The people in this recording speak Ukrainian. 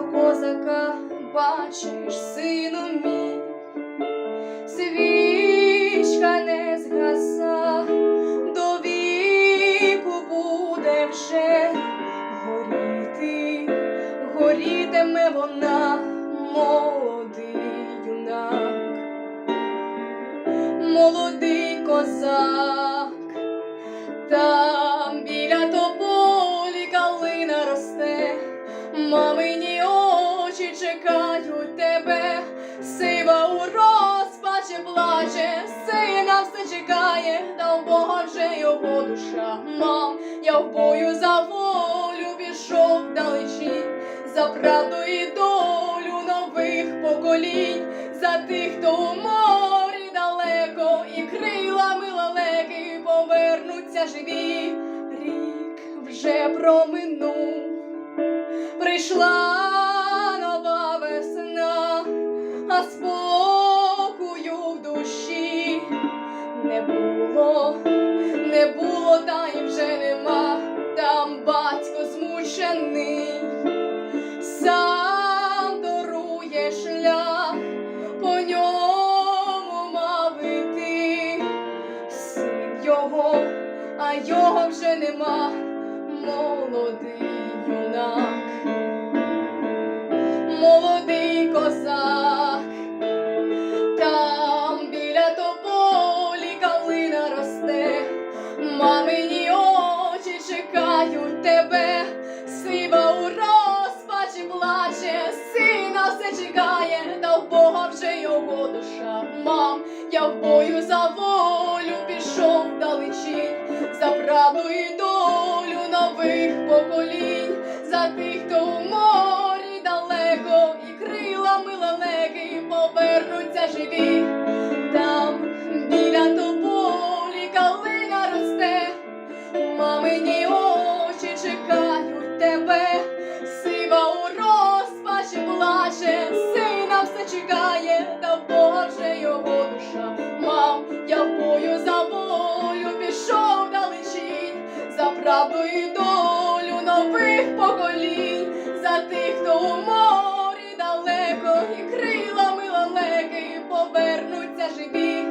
козака, бачиш, сину мій, свічка не згаса, до віку буде вже горіти, горітиме вона, молодий юнак, молодий козак. Там біля тополі чекають тебе, сива у розпачі плаче, сина все чекає, та в Бога вже його душа. Мам, я в бою за волю пішов вдалечі, за правду і долю нових поколінь, за тих, хто у морі далеко, і крилами лелеки повернуться живі. Рік вже проминув, прийшла змучений, сам дарує шлях, по ньому мав іти. Син його, а його вже нема, молодий Мам, я в бою за волю пішов далечінь, за правду і долю нових поколінь, поколінь, за тих, хто у морі далеко, і крилами лалеки повернуться живі.